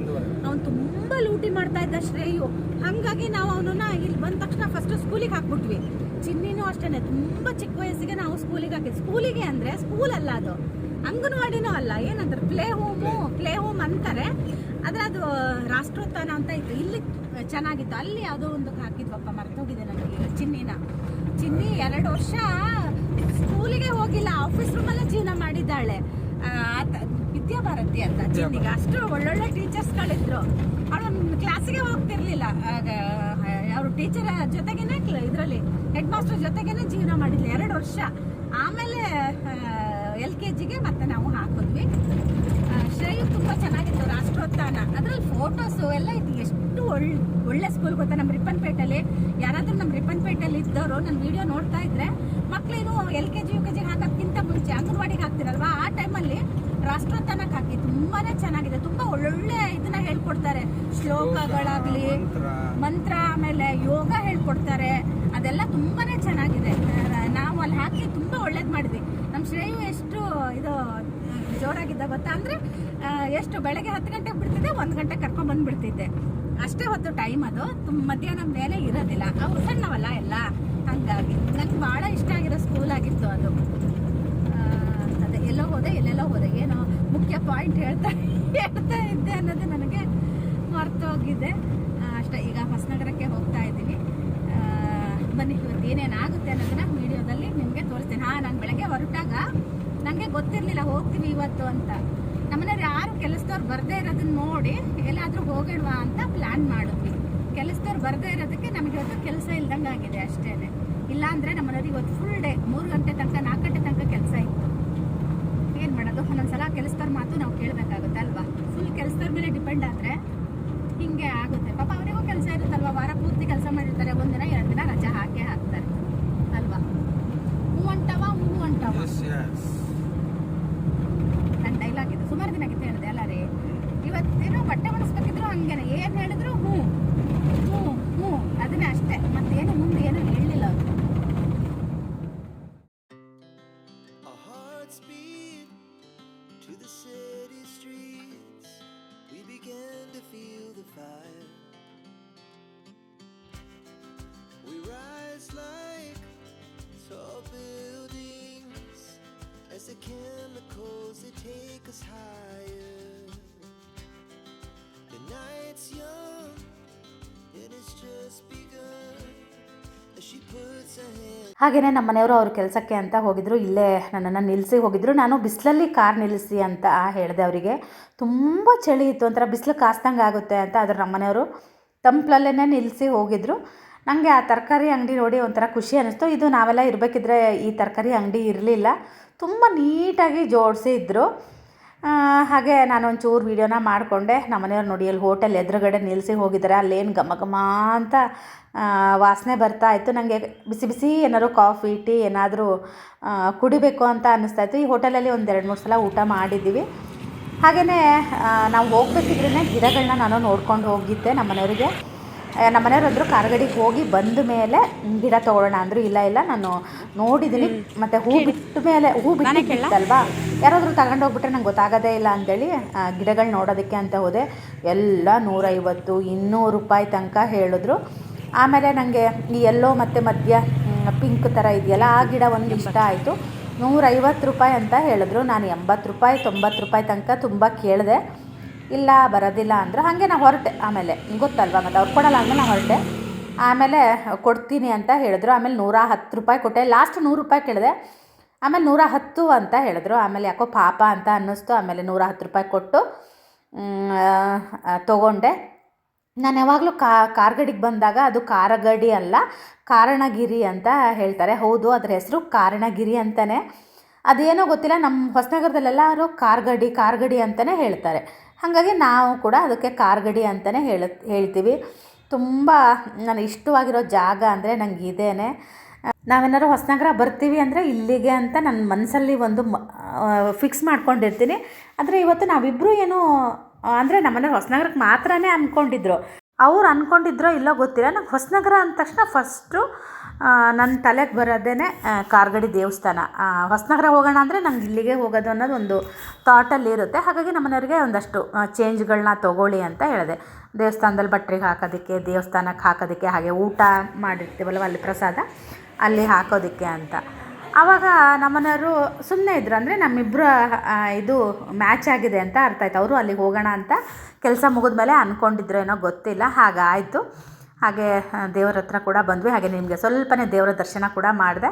ಅವನು ತುಂಬ ಲೂಟಿ ಮಾಡ್ತಾ ಇದ್ದ ಶ್ರೇಯು. ಹಾಗಾಗಿ ನಾವು ಅವನನ್ನ ಇಲ್ಲಿ ಬಂದ ತಕ್ಷಣ ಫಸ್ಟ್ ಸ್ಕೂಲಿಗೆ ಹಾಕ್ಬಿಟ್ವಿ. ಚಿನ್ನಿನೂ ಅಷ್ಟೇ ತುಂಬ ಚಿಕ್ಕ ವಯಸ್ಸಿಗೆ ನಾವು ಸ್ಕೂಲಿಗೆ ಹಾಕಿದ್ವಿ ಸ್ಕೂಲಿಗೆ ಅಂದರೆ ಸ್ಕೂಲ್ ಅಲ್ಲ ಅದು. ಅಂಗನವಾಡಿನೂ ಅಲ್ಲ. ಏನಂತಾರೆ? ಪ್ಲೇ ಹೋಮು ಪ್ಲೇ ಹೋಮ್ ಅಂತಾರೆ. ಆದರೆ ಅದು ರಾಷ್ಟ್ರೋತ್ಥಾನ ಅಂತ ಇತ್ತು. ಇಲ್ಲಿ ಚೆನ್ನಾಗಿತ್ತು. ಅಲ್ಲಿ ಯಾವುದೋ ಒಂದು ಹಾಕಿದ್ವಪ್ಪ ಮರ್ತೋಗಿದೆ ನನಗೆ. ಚಿನ್ನಿನ. ಚಿನ್ನಿ ಎರಡು ವರ್ಷ ಸ್ಕೂಲಿಗೆ ಹೋಗಿಲ್ಲ ಆಫೀಸ್ ರೂಮಲ್ಲೇ ಜೀವನ ಮಾಡಿದ್ದಾಳೆ. ವಿದ್ಯಾಭಾರತಿ ಅಂತ ಚಿನ್ನಿಗೆ. ಅಷ್ಟು ಒಳ್ಳೊಳ್ಳೆ ಟೀಚರ್ಸ್ಗಳಿದ್ರು. ಅವಳು ಕ್ಲಾಸಿಗೆ ಹೋಗ್ತಿರ್ಲಿಲ್ಲ. ಅವ್ರು ಟೀಚರ್ ಜೊತೆಗೇನೆ ಇದರಲ್ಲಿ ಹೆಡ್ ಮಾಸ್ಟರ್ ಜೊತೆಗೇನೆ ಜೀವನ ಮಾಡಿದ್ಲು ಎರಡು ವರ್ಷ. ಆಮೇಲೆ ಎಲ್ ಕೆ ಜಿಗೆ ಮತ್ತೆ ನಾವು ಹಾಕಿದ್ವಿ. ಶ್ರೇಯು ತುಂಬ ಚೆನ್ನಾಗಿತ್ತು ರಾಷ್ಟ್ರೋತ್ಥಾನ ಅದ್ರಲ್ಲಿ ಫೋಟೋಸು ಎಲ್ಲ ಇತ್ತು. ಎಷ್ಟು ಒಳ್ಳೆ ಒಳ್ಳೆ ಸ್ಕೂಲ್ ಗೊತ್ತಾ? ನಮ್ಮ ರಿಪ್ಪನ್ಪೇಟಲ್ಲಿ ಯಾರಾದರೂ ನಮ್ಮ ರಿಪ್ಪನ್ಪೇಟಲ್ಲಿ ಇದ್ದವರು ನನ್ನ ವಿಡಿಯೋ ನೋಡ್ತಾ ಇದ್ರೆ ಮಕ್ಳೇನು L K G U K ಜಿಗೆ ಹಾಕೋದ್ಕಿಂತ ಮುಂಚೆ ಅಂಗನವಾಡಿಗೆ ಹಾಕ್ತಿರಲ್ವಾ? ಆ ಟೈಮಲ್ಲಿ ರಾಷ್ಟ್ರೋತ್ಥಾನಕ್ಕೆ ಹಾಕಿ ತುಂಬಾ ಚೆನ್ನಾಗಿದೆ. ತುಂಬಾ ಒಳ್ಳೊಳ್ಳೆ ಇದನ್ನ ಹೇಳ್ಕೊಡ್ತಾರೆ. ಶ್ಲೋಕಗಳಾಗ್ಲಿ ಮಂತ್ರ. ಆಮೇಲೆ ಯೋಗ ಹೇಳ್ಕೊಡ್ತಾರೆ. ಅದೆಲ್ಲ ತುಂಬಾ ಚೆನ್ನಾಗಿದೆ. ನಾವು ಅಲ್ಲಿ ಹಾಕಿ ತುಂಬಾ ಒಳ್ಳೇದ್ ಮಾಡಿದ್ವಿ. ನಮ್ಮ ಶ್ರೇಯು ಎಷ್ಟು ಇದು ಜೋರಾಗಿದ್ದ ಗೊತ್ತಾ? ಅಂದ್ರೆ ಎಷ್ಟು ಬೆಳಗ್ಗೆ ಹತ್ತು ಗಂಟೆಗೆ ಬಿಡ್ತಿದ್ದೆ, ಒಂದ್ ಗಂಟೆ ಕರ್ಕೊಂಡ್ ಬಂದ್ಬಿಡ್ತಿದ್ದೆ. ಅಷ್ಟೇ ಹೊತ್ತು ಟೈಮ್ ಅದು. ತುಂಬ ಮಧ್ಯಾಹ್ನ ಮೇಲೆ ಇರೋದಿಲ್ಲ. ಅವು ಸಣ್ಣವಲ್ಲ ಎಲ್ಲ. ಹಂಗಾಗಿ ನಂಗೆ ಬಹಳ ಇಷ್ಟ ಆಗಿರೋ ಸ್ಕೂಲ್ ಆಗಿತ್ತು ಅದು. ಅದೇ, ಎಲ್ಲೋ ಹೋದೆ, ಎಲ್ಲೆಲ್ಲೋ ಹೋದೆ. ಏನೋ ಮುಖ್ಯ ಪಾಯಿಂಟ್ ಹೇಳ್ತಾ ಹೇಳ್ತಾ ಇದ್ದೆ ಅನ್ನೋದು ನನಗೆ ಮರ್ತೋಗಿದೆ. ಅಷ್ಟೇ, ಈಗ ಹೊಸನಗರಕ್ಕೆ ಹೋಗ್ತಾ ಇದ್ದೀನಿ. ಬನ್ನಿ, ಇವತ್ತು ಏನೇನಾಗುತ್ತೆ ಅನ್ನೋದನ್ನ ವಿಡಿಯೋದಲ್ಲಿ ನಿಮಗೆ ತೋರಿಸ್ತೀನಿ. ಹಾಂ, ನಾನು ಬೆಳಗ್ಗೆ ಹೊರಟಾಗ ನನಗೆ ಗೊತ್ತಿರಲಿಲ್ಲ ಹೋಗ್ತೀವಿ ಇವತ್ತು ಅಂತ. ನಮ್ಮನೇಲಿ ಯಾರು ಕೆಲಸದವ್ರು ಬರದೇ ಇರೋದನ್ನ ನೋಡಿ ಎಲ್ಲಾದರೂ ಹೋಗಿಡ್ವಾ ಅಂತ ಪ್ಲ್ಯಾನ್ ಮಾಡಿದ್ವಿ. ಕೆಲಸದವ್ರು ಬರದೇ ಇರೋದಕ್ಕೆ ನಮಗೆ ಇವತ್ತು ಕೆಲಸ ಇಲ್ದಂಗೆ ಆಗಿದೆ ಅಷ್ಟೇ ಇಲ್ಲಾಂದರೆ ನಮ್ಮನೇಲಿ ಇವತ್ತು ಫುಲ್ ಡೇ ಮೂರು ಗಂಟೆ ತನಕ, ನಾಲ್ಕು ಗಂಟೆ ತನಕ ಕೆಲಸ ಇತ್ತು. ಏನು ಮಾಡೋದು? ಒಂದೊಂದ್ಸಲ ಕೆಲಸದವ್ರ ಮಾತು ನಾವು ಕೇಳಬೇಕಾಗುತ್ತೆ ಅಲ್ವಾ? ಫುಲ್ ಕೆಲಸದವ್ರ ಮೇಲೆ ಡಿಪೆಂಡ್ ಆದರೆ ಹಿಂಗೆ ಆಗುತ್ತೆ. ಪಾಪ ಅವರಿಗೂ ಕೆಲಸ ಇರುತ್ತಲ್ವ? ವಾರ ಪೂರ್ತಿ ಕೆಲಸ ಮಾಡಿರ್ತಾರೆ ಒಂದಿನ ಎರಡು ದಿನ ರಜೆ ಹಾಕೇ ಹಾಕ್ತಾರೆ. ಅಲ್ವಾ? ಹೂ ಅಂಟವ ಹೂ ಅಂಟವ take us higher. The night's young It is just begun. As. ಹಾಗೆಯೇ ನಮ್ಮ ಮನೆಯವರು ಅವ್ರ ಕೆಲಸಕ್ಕೆ ಅಂತ ಹೋಗಿದ್ರು. ಇಲ್ಲೇ ನನ್ನನ್ನು ನಿಲ್ಲಿಸಿ ಹೋಗಿದ್ರು. ನಾನು ಬಿಸಿಲಲ್ಲಿ ಕಾರ್ ನಿಲ್ಲಿಸಿ ಅಂತ ಹೇಳಿದೆ ಅವರಿಗೆ. ತುಂಬ ಚಳಿ ಇತ್ತು. ಒಂಥರ ಬಿಸಿಲು ಕಾಸ್ದಂಗೆ ಆಗುತ್ತೆ ಅಂತ ಆದ್ರೆ ನಮ್ಮ ಮನೆಯವರು ತಂಪ್ಲಲ್ಲೇ ನಿಲ್ಲಿಸಿ ಹೋಗಿದ್ರು. ನನಗೆ ಆ ತರಕಾರಿ ಅಂಗಡಿ ನೋಡಿ ಒಂಥರ ಖುಷಿ ಅನ್ನಿಸ್ತು ಇದು ನಾವೆಲ್ಲ ಇರಬೇಕಿದ್ರೆ ಈ ತರಕಾರಿ ಅಂಗಡಿ ಇರಲಿಲ್ಲ. ತುಂಬ ನೀಟಾಗಿ ಜೋಡಿಸಿ ಇದ್ದರು ಆ, ಹಾಗೆ ನಾನು ಒಂಚೂರು ವೀಡಿಯೋನ ಮಾಡಿಕೊಂಡೆ. ನಮ್ಮ ಮನೆಯವ್ರು ನೋಡಿ, ಅಲ್ಲಿ ಹೋಟೆಲ್ ಎದುರುಗಡೆ ನಿಲ್ಲಿಸಿ ಹೋಗಿದ್ದಾರೆ. ಅಲ್ಲೇನು ಘಮ ಘಮ ಅಂತ ವಾಸನೆ ಬರ್ತಾ ಇತ್ತು. ನನಗೆ ಬಿಸಿ ಬಿಸಿ ಏನಾದರೂ ಕಾಫಿ, ಟೀ ಏನಾದರೂ ಕುಡಿಬೇಕು ಅಂತ ಅನ್ನಿಸ್ತಾ ಇತ್ತು. ಈ ಹೋಟೆಲಲ್ಲಿ ಒಂದು ಎರಡು ಮೂರು ಸಲ ಊಟ ಮಾಡಿದ್ದೀವಿ. ಹಾಗೆಯೇ ನಾವು ಹೋಗ್ಬೇಕಿದ್ರೇ ಗಿಡಗಳನ್ನ ನಾನು ನೋಡ್ಕೊಂಡು ಹೋಗಿದ್ದೆ ನಮ್ಮ ಮನೆಯವರಿಗೆ. ನಮ್ಮ ಮನೆಯವ್ರು ಕಾರ್ಗಡಿಗೆ ಕಾರಗಡಿಗೆ ಹೋಗಿ ಬಂದ ಮೇಲೆ ಗಿಡ ತಗೊಳ್ಳೋಣ ಅಂದರು. ಇಲ್ಲ ಇಲ್ಲ ನಾನು ನೋಡಿದ್ದೀನಿ. ಮತ್ತು ಹೂ ಬಿಟ್ಟ ಮೇಲೆ ಹೂ ಬಿಟ್ಟಿತ್ತಲ್ವಾ? ಯಾರಾದರೂ ತಗೊಂಡೋಗ್ಬಿಟ್ರೆ ನಂಗೆ ಗೊತ್ತಾಗೋದೇ ಇಲ್ಲ ಅಂತೇಳಿ ಗಿಡಗಳು ನೋಡೋದಕ್ಕೆ ಅಂತ ಹೋದೆ. ಎಲ್ಲ ನೂರೈವತ್ತು ಇನ್ನೂರು ರೂಪಾಯಿ ತನಕ ಹೇಳಿದ್ರು. ಆಮೇಲೆ ನನಗೆ ಈ ಎಲ್ಲೋ ಮತ್ತು ಮಧ್ಯ ಪಿಂಕ್ ಥರ ಇದೆಯಲ್ಲ ಆ ಗಿಡ ಒಂದು ಇಷ್ಟ ಆಯಿತು. ನೂರೈವತ್ತು ರೂಪಾಯಿ ಅಂತ ಹೇಳಿದ್ರು. ನಾನು ಎಂಬತ್ತು ರೂಪಾಯಿ ತೊಂಬತ್ತು ರೂಪಾಯಿ ತನಕ ತುಂಬ ಕೇಳಿದೆ. ಇಲ್ಲ, ಬರೋದಿಲ್ಲ ಅಂದರು ಹಾಗೆ ನಾನು ಹೊರಟೆ. ಆಮೇಲೆ ಗೊತ್ತಲ್ವಾ, ಮತ್ತು ಅವ್ರು ಕೊಡಲ್ಲ ಅಂದಮೇಲೆ ನಾನು ಹೊರಟೆ. ಆಮೇಲೆ ಕೊಡ್ತೀನಿ ಅಂತ ಹೇಳಿದ್ರು. ಆಮೇಲೆ ನೂರ ಹತ್ತು ರೂಪಾಯಿ ಕೊಟ್ಟೆ. ಲಾಸ್ಟ್ ನೂರು ರೂಪಾಯಿ ಕೇಳಿದೆ. ಆಮೇಲೆ ನೂರ ಹತ್ತು ಅಂತ ಹೇಳಿದ್ರು. ಆಮೇಲೆ ಯಾಕೋ ಪಾಪ ಅಂತ ಅನ್ನಿಸ್ತು. ಆಮೇಲೆ ನೂರ ಹತ್ತು ರೂಪಾಯಿ ಕೊಟ್ಟು ತಗೊಂಡೆ. ನಾನು ಯಾವಾಗಲೂ ಕಾರ್ಗಡಿಗೆ ಬಂದಾಗ ಅದು ಕಾರಗಡಿ ಅಲ್ಲ, ಕಾರಣಗಿರಿ ಅಂತ ಹೇಳ್ತಾರೆ. ಹೌದು, ಅದರ ಹೆಸರು ಕಾರಣಗಿರಿ ಅಂತಲೇ ಅದೇನೋ ಗೊತ್ತಿಲ್ಲ ನಮ್ಮ ಹೊಸನಗರದಲ್ಲೆಲ್ಲರೂ ಕಾರ್ಗಡಿ ಕಾರ್ಗಡಿ ಅಂತಲೇ ಹೇಳ್ತಾರೆ. ಹಾಗಾಗಿ ನಾವು ಕೂಡ ಅದಕ್ಕೆ ಕಾರ್ಗಡಿ ಅಂತಲೇ ಹೇಳ, ಹೇಳ್ತೀವಿ. ತುಂಬ ನನಗೆ ಇಷ್ಟವಾಗಿರೋ ಜಾಗ ಅಂದರೆ ನನಗೆ ಇದೇ ನಾವೇನಾದ್ರು ಹೊಸನಗರ ಬರ್ತೀವಿ ಅಂದರೆ ಇಲ್ಲಿಗೆ ಅಂತ ನನ್ನ ಮನಸ್ಸಲ್ಲಿ ಒಂದು ಫಿಕ್ಸ್ ಮಾಡ್ಕೊಂಡಿರ್ತೀನಿ. ಆದರೆ ಇವತ್ತು ನಾವಿಬ್ಬರು ಏನು, ಅಂದರೆ ನಮ್ಮನೆಯವ್ರು ಹೊಸನಗರಕ್ಕೆ ಮಾತ್ರನೇ ಅಂದ್ಕೊಂಡಿದ್ರು ಅವ್ರು ಅಂದ್ಕೊಂಡಿದ್ರೋ ಇಲ್ಲೋ ಗೊತ್ತಿಲ್ಲ. ನಂಗೆ ಹೊಸನಗರ ಅಂದ ತಕ್ಷಣ ಫಸ್ಟು ನನ್ನ ತಲೆಗೆ ಬರೋದೇ ಕಾರ್ಗಡಿ ದೇವಸ್ಥಾನ. ಹೊಸನಗರ ಹೋಗೋಣ ಅಂದರೆ ನಂಗೆ ಇಲ್ಲಿಗೆ ಹೋಗೋದು ಅನ್ನೋದು ಒಂದು ಥಾಟಲ್ಲಿ ಇರುತ್ತೆ. ಹಾಗಾಗಿ ನಮ್ಮನೆಯವ್ರಿಗೆ ಒಂದಷ್ಟು ಚೇಂಜ್ಗಳನ್ನ ತೊಗೊಳ್ಳಿ ಅಂತ ಹೇಳಿದೆ. ದೇವಸ್ಥಾನದಲ್ಲಿ ಬಟ್ಟೆಗೆ ಹಾಕೋದಕ್ಕೆ ದೇವಸ್ಥಾನಕ್ಕೆ ಹಾಕೋದಕ್ಕೆ, ಹಾಗೆ ಊಟ ಮಾಡಿರ್ತೀವಲ್ವ ಅಲ್ಲಿ ಪ್ರಸಾದ, ಅಲ್ಲಿ ಹಾಕೋದಕ್ಕೆ ಅಂತ. ಆವಾಗ ನಮ್ಮನೆಯವರು ಸುಮ್ಮನೆ ಇದ್ರು ಅಂದರೆ ನಮ್ಮಿಬ್ಬರ ಇದು ಮ್ಯಾಚ್ ಆಗಿದೆ ಅಂತ ಅರ್ಥ ಆಯ್ತು. ಅವರು ಅಲ್ಲಿಗೆ ಹೋಗೋಣ ಅಂತ ಕೆಲಸ ಮುಗಿದ್ಮೇಲೆ ಅಂದ್ಕೊಂಡಿದ್ರು ಏನೋ ಗೊತ್ತಿಲ್ಲ. ಹಾಗಾಯಿತು. ಹಾಗೆ ದೇವರ ಹತ್ರ ಕೂಡ ಬಂದ್ವಿ. ಹಾಗೆ ನಿಮಗೆ ಸ್ವಲ್ಪನೇ ದೇವರ ದರ್ಶನ ಕೂಡ ಮಾಡಿದೆ,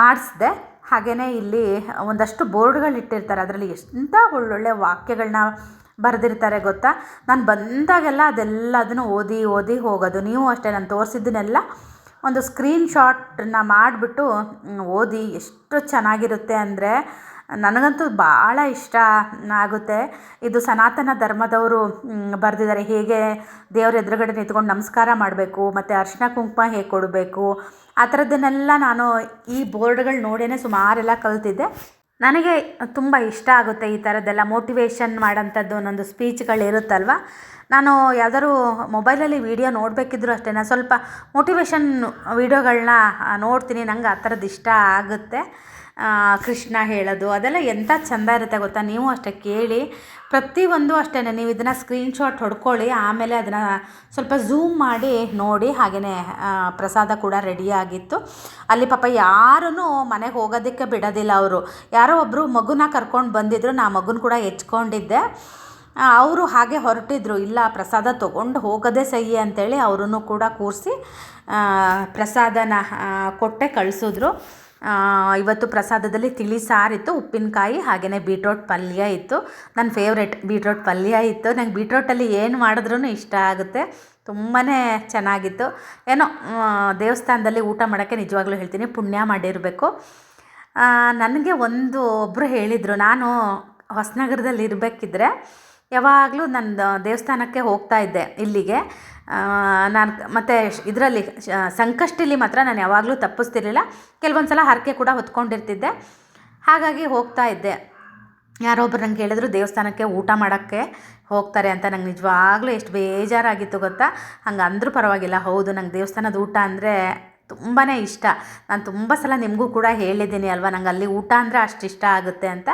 ಮಾಡಿಸಿದೆ. ಹಾಗೆಯೇ ಇಲ್ಲಿ ಒಂದಷ್ಟು ಬೋರ್ಡ್ಗಳು ಇಟ್ಟಿರ್ತಾರೆ. ಅದರಲ್ಲಿ ಎಂಥ ಒಳ್ಳೊಳ್ಳೆ ವಾಕ್ಯಗಳನ್ನ ಬರೆದಿರ್ತಾರೆ ಗೊತ್ತಾ? ನಾನು ಬಂದಾಗೆಲ್ಲ ಅದೆಲ್ಲದನ್ನು ಓದಿ ಓದಿ ಹೋಗೋದು. ನೀವು ಅಷ್ಟೇ, ನಾನು ತೋರಿಸಿದ್ದನ್ನೆಲ್ಲ ಒಂದು ಸ್ಕ್ರೀನ್ ಶಾಟನ್ನ ಮಾಡಿಬಿಟ್ಟು ಓದಿ ಎಷ್ಟು ಚೆನ್ನಾಗಿರುತ್ತೆ ಅಂದರೆ ನನಗಂತೂ ಭಾಳ ಇಷ್ಟ ಆಗುತ್ತೆ. ಇದು ಸನಾತನ ಧರ್ಮದವರು ಬರೆದಿದ್ದಾರೆ. ಹೇಗೆ ದೇವ್ರ ಎದುರುಗಡೆ ನಿಂತ್ಕೊಂಡು ನಮಸ್ಕಾರ ಮಾಡಬೇಕು, ಮತ್ತು ಅರಿಶಿನ ಕುಂಕುಮ ಹೇಗೆ ಕೊಡಬೇಕು, ಆ ಥರದ್ದನ್ನೆಲ್ಲ ನಾನು ಈ ಬೋರ್ಡ್ಗಳು ನೋಡೇ ಸುಮಾರೆಲ್ಲ ಕಲ್ತಿದ್ದೆ. ನನಗೆ ತುಂಬ ಇಷ್ಟ ಆಗುತ್ತೆ ಈ ಥರದ್ದೆಲ್ಲ ಮೋಟಿವೇಶನ್ ಮಾಡೋಂಥದ್ದು ಒಂದೊಂದು ಸ್ಪೀಚ್ಗಳಿರುತ್ತಲ್ವ ನಾನು ಯಾವ್ದಾದ್ರು ಮೊಬೈಲಲ್ಲಿ ವೀಡಿಯೋ ನೋಡಬೇಕಿದ್ರು ಅಷ್ಟೇ, ನಾನು ಸ್ವಲ್ಪ ಮೋಟಿವೇಶನ್ ವೀಡಿಯೋಗಳನ್ನ ನೋಡ್ತೀನಿ, ನಂಗೆ ಆ ಥರದ್ದು ಇಷ್ಟ ಆಗುತ್ತೆ. ಕೃಷ್ಣ ಹೇಳೋದು, ಅದೆಲ್ಲ ಎಂಥ ಚೆಂದ ಇರುತ್ತೆ ಗೊತ್ತಾ? ನೀವು ಅಷ್ಟೇ ಕೇಳಿ ಪ್ರತಿಯೊಂದು ಅಷ್ಟೇ ನೀವು ಇದನ್ನು ಸ್ಕ್ರೀನ್ಶಾಟ್ ಹೊಡ್ಕೊಳ್ಳಿ, ಆಮೇಲೆ ಅದನ್ನು ಸ್ವಲ್ಪ ಝೂಮ್ ಮಾಡಿ, ನೋಡಿ ಹಾಗೆಯೇ ಪ್ರಸಾದ ಕೂಡ ರೆಡಿಯಾಗಿತ್ತು ಅಲ್ಲಿ ಪಾಪ ಯಾರೂ ಮನೆಗೆ ಹೋಗೋದಕ್ಕೆ ಬಿಡೋದಿಲ್ಲ ಅವರು. ಯಾರೋ ಒಬ್ಬರು ಮಗುನ ಕರ್ಕೊಂಡು ಬಂದಿದ್ರು, ನಾ ಮಗುನ ಕೂಡ ಹೆಚ್ಕೊಂಡಿದ್ದೆ. ಅವರು ಹಾಗೆ ಹೊರಟಿದ್ರು, ಇಲ್ಲ, ಪ್ರಸಾದ ತೊಗೊಂಡು ಹೋಗೋದೇ ಸಹಿ ಅಂತೇಳಿ ಅವರನ್ನು ಕೂಡ ಕೂರಿಸಿ ಪ್ರಸಾದನ ಕೊಟ್ಟೆ ಕಳಿಸಿದ್ರು. ಇವತ್ತು ಪ್ರಸಾದದಲ್ಲಿ ತಿಳಿ ಸಾರಿತ್ತು ಉಪ್ಪಿನಕಾಯಿ ಹಾಗೆಯೇ ಬೀಟ್ರೋಟ್ ಪಲ್ಯ ಇತ್ತು. ನನ್ನ ಫೇವ್ರೆಟ್ ಬೀಟ್ರೋಟ್ ಪಲ್ಯ ಇತ್ತು. ನಂಗೆ ಬೀಟ್ರೋಟಲ್ಲಿ ಏನು ಮಾಡಿದ್ರೂ ಇಷ್ಟ ಆಗುತ್ತೆ. ತುಂಬಾ ಚೆನ್ನಾಗಿತ್ತು. ಏನೋ ದೇವಸ್ಥಾನದಲ್ಲಿ ಊಟ ಮಾಡೋಕ್ಕೆ ನಿಜವಾಗ್ಲೂ ಹೇಳ್ತೀನಿ, ಪುಣ್ಯ ಮಾಡಿರಬೇಕು. ನನಗೆ ಒಂದು ಒಬ್ಬರು ಹೇಳಿದರು, ನಾನು ಹೊಸನಗರದಲ್ಲಿ ಇರಬೇಕಿದ್ರೆ ಯಾವಾಗಲೂ ನನ್ನ ದೇವಸ್ಥಾನಕ್ಕೆ ಹೋಗ್ತಾ ಇದ್ದೆ ಇಲ್ಲಿಗೆ. ನಾನು ಮತ್ತು ಇದರಲ್ಲಿ ಸಂಕಷ್ಟಿಲಿ ಮಾತ್ರ ನಾನು ಯಾವಾಗಲೂ ತಪ್ಪಿಸ್ತಿರ್ಲಿಲ್ಲ. ಕೆಲವೊಂದು ಸಲ ಹರಕೆ ಕೂಡ ಹೊತ್ಕೊಂಡಿರ್ತಿದ್ದೆ. ಹಾಗಾಗಿ ಹೋಗ್ತಾ ಇದ್ದೆ. ಯಾರೋ ಒಬ್ಬರು ನಂಗೆ ಹೇಳಿದ್ರು ದೇವಸ್ಥಾನಕ್ಕೆ ಊಟ ಮಾಡೋಕ್ಕೆ ಹೋಗ್ತಾರೆ ಅಂತ ನಂಗೆ ನಿಜವಾಗ್ಲೂ ಎಷ್ಟು ಬೇಜಾರಾಗಿತ್ತು ಗೊತ್ತಾ? ಹಂಗೆ ಅಂದರೂ ಪರವಾಗಿಲ್ಲ. ಹೌದು, ನಂಗೆ ದೇವಸ್ಥಾನದ ಊಟ ಅಂದರೆ ತುಂಬಾ ಇಷ್ಟ. ನಾನು ತುಂಬ ಸಲ ನಿಮಗೂ ಕೂಡ ಹೇಳಿದ್ದೀನಿ ಅಲ್ವಾ? ನಂಗೆ ಅಲ್ಲಿ ಊಟ ಅಂದರೆ ಅಷ್ಟು ಇಷ್ಟ ಆಗುತ್ತೆ ಅಂತ.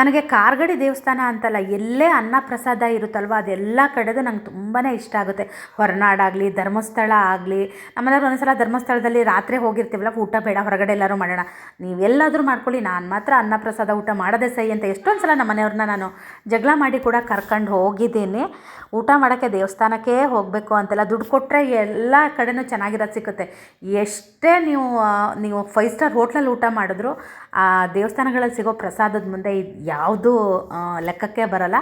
ನನಗೆ ಕಾರ್ಗಡಿ ದೇವಸ್ಥಾನ ಅಂತಲ್ಲ ಎಲ್ಲೇ ಅನ್ನ ಪ್ರಸಾದ ಇರುತ್ತಲ್ವ? ಅದೆಲ್ಲ ಕಡೆದು ನಂಗೆ ತುಂಬಾ ಇಷ್ಟ ಆಗುತ್ತೆ. ಹೊರನಾಡಾಗಲಿ ಧರ್ಮಸ್ಥಳ ಆಗಲಿ ನಮ್ಮನೆಯವ್ರು ಒಂದೊಂದ್ಸಲ ಧರ್ಮಸ್ಥಳದಲ್ಲಿ ರಾತ್ರಿ ಹೋಗಿರ್ತೀವಲ್ಲ ಊಟ ಬೇಡ ಹೊರಗಡೆ ಎಲ್ಲರೂ ಮಾಡೋಣ. ನೀವೆಲ್ಲಾದರೂ ಮಾಡ್ಕೊಳ್ಳಿ ನಾನು ಮಾತ್ರ ಅನ್ನ ಪ್ರಸಾದ ಊಟ ಮಾಡೋದೇ ಸೈ ಅಂತ ಎಷ್ಟೊಂದು ಸಲ ನಮ್ಮ ಮನೆಯವ್ರನ್ನ ನಾನು ಜಗಳ ಮಾಡಿ ಕೂಡ ಕರ್ಕೊಂಡು ಹೋಗಿದ್ದೀನಿ. ಊಟ ಮಾಡೋಕ್ಕೆ ದೇವಸ್ಥಾನಕ್ಕೇ ಹೋಗಬೇಕು ಅಂತೆಲ್ಲ ದುಡ್ಡು ಕೊಟ್ಟರೆ ಎಲ್ಲ ಕಡೆನೂ ಚೆನ್ನಾಗಿರೋದು ಸಿಗುತ್ತೆ. ಎಷ್ಟೇ ನೀವು ನೀವು ಫೈವ್ ಸ್ಟಾರ್ ಹೋಟ್ಲಲ್ಲಿ ಊಟ ಮಾಡಿದ್ರು, ಆ, ದೇವಸ್ಥಾನಗಳಲ್ಲಿ ಸಿಗೋ ಪ್ರಸಾದದ ಮುಂದೆ ಇದು ಯಾವುದೂ ಲೆಕ್ಕಕ್ಕೆ ಬರೋಲ್ಲ.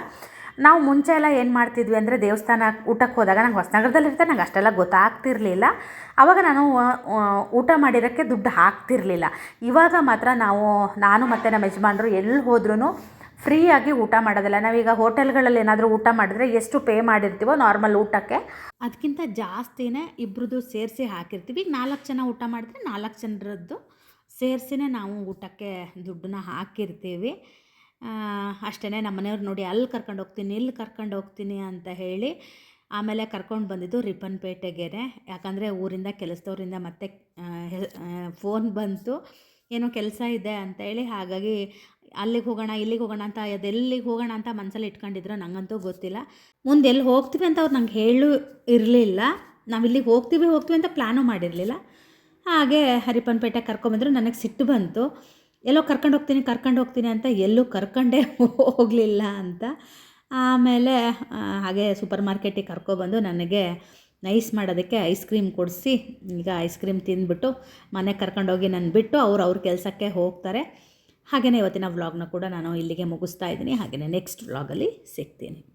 ನಾವು ಮುಂಚೆ ಎಲ್ಲ ಏನು ಮಾಡ್ತಿದ್ವಿ ಅಂದರೆ ದೇವಸ್ಥಾನ ಊಟಕ್ಕೆ ಹೋದಾಗ, ನಂಗೆ ಹೊಸನಗರದಲ್ಲಿ ಇರ್ತಾರೆ, ನಂಗೆ ಅಷ್ಟೆಲ್ಲ ಗೊತ್ತಾಗ್ತಿರ್ಲಿಲ್ಲ. ಆವಾಗ ನಾನು ಊಟ ಮಾಡಿರೋಕ್ಕೆ ದುಡ್ಡು ಹಾಕ್ತಿರ್ಲಿಲ್ಲ. ಇವಾಗ ಮಾತ್ರ ನಾವು, ನಾನು ಮತ್ತು ನಮ್ಮ ಯಜಮಾನರು ಎಲ್ಲಿ ಹೋದ್ರೂ ಫ್ರೀಯಾಗಿ ಊಟ ಮಾಡೋದಿಲ್ಲ. ನಾವೀಗ ಹೋಟೆಲ್ಗಳಲ್ಲಿ ಏನಾದರೂ ಊಟ ಮಾಡಿದ್ರೆ ಎಷ್ಟು ಪೇ ಮಾಡಿರ್ತೀವೋ ನಾರ್ಮಲ್ ಊಟಕ್ಕೆ. ಅದಕ್ಕಿಂತ ಜಾಸ್ತಿನೇ ಇಬ್ಬರದ್ದು ಸೇರಿಸಿ ಹಾಕಿರ್ತೀವಿ. ಈಗ ನಾಲ್ಕು ಜನ ಊಟ ಮಾಡಿದ್ರೆ ನಾಲ್ಕು ಜನರದ್ದು ಸೇರಿಸಿನೇ ನಾವು ಊಟಕ್ಕೆ ದುಡ್ಡನ್ನ ಹಾಕಿರ್ತೀವಿ. ಅಷ್ಟೇ ನಮ್ಮ ಮನೆಯವ್ರು ನೋಡಿ ಅಲ್ಲಿ ಕರ್ಕೊಂಡು ಹೋಗ್ತೀನಿ, ಇಲ್ಲಿ ಕರ್ಕೊಂಡು ಹೋಗ್ತೀನಿ ಅಂತ ಹೇಳಿ ಆಮೇಲೆ ಕರ್ಕೊಂಡು ಬಂದಿದ್ದು ರಿಪ್ಪನ್ಪೇಟೆಗೆರೆ. ಯಾಕಂದರೆ ಊರಿಂದ ಕೆಲಸದವರಿಂದ ಮತ್ತೆ ಫೋನ್ ಬಂತು. ಏನೋ ಕೆಲಸ ಇದೆ ಅಂತ ಹೇಳಿ ಹಾಗಾಗಿ ಅಲ್ಲಿಗೆ ಹೋಗೋಣ, ಇಲ್ಲಿಗೆ ಹೋಗೋಣ ಅಂತ ಅದೆಲ್ಲಿಗೆ ಹೋಗೋಣ ಅಂತ ಮನಸ್ಸಲ್ಲಿ ಇಟ್ಕೊಂಡಿದ್ರು ನನಗಂತೂ ಗೊತ್ತಿಲ್ಲ. ಮುಂದೆ ಎಲ್ಲಿ ಹೋಗ್ತೀವಿ ಅಂತ ಅವ್ರು ನಂಗೆ ಹೇಳು ಇರಲಿಲ್ಲ. ನಾವು ಇಲ್ಲಿಗೆ ಹೋಗ್ತೀವಿ ಹೋಗ್ತೀವಿ ಅಂತ ಪ್ಲ್ಯಾನು ಮಾಡಿರಲಿಲ್ಲ. ಹಾಗೆ ಹರಿಪನ್ಪೇಟೆ ಕರ್ಕೊಂಬಂದರು, ನನಗೆ ಸಿಟ್ಟು ಬಂತು. ಎಲ್ಲೋ ಕರ್ಕೊಂಡು ಹೋಗ್ತೀನಿ ಕರ್ಕೊಂಡು ಹೋಗ್ತೀನಿ ಅಂತ ಎಲ್ಲೂ ಕರ್ಕೊಂಡೇ ಹೋಗಲಿಲ್ಲ ಅಂತ. ಆಮೇಲೆ ಹಾಗೆ ಸೂಪರ್ ಮಾರ್ಕೆಟಿಗೆ ಕರ್ಕೊಬಂದು ನನಗೆ ನೈಸ್ ಮಾಡೋದಕ್ಕೆ ಐಸ್ ಕ್ರೀಮ್ ಕೊಡಿಸಿ, ಈಗ ಐಸ್ ಕ್ರೀಮ್ ತಿಂದ್ಬಿಟ್ಟು ಮನೆಗೆ ಕರ್ಕೊಂಡೋಗಿ ನಾನು ಬಿಟ್ಟು ಅವ್ರು ಅವ್ರ ಕೆಲಸಕ್ಕೆ ಹೋಗ್ತಾರೆ. ಹಾಗೆಯೇ ಇವತ್ತಿನ ವ್ಲಾಗ್ನ ಕೂಡ ನಾನು ಇಲ್ಲಿಗೆ ಮುಗಿಸ್ತಾ ಇದ್ದೀನಿ. ಹಾಗೆಯೇ ನೆಕ್ಸ್ಟ್ ವ್ಲಾಗಲ್ಲಿ ಸಿಗ್ತೀನಿ.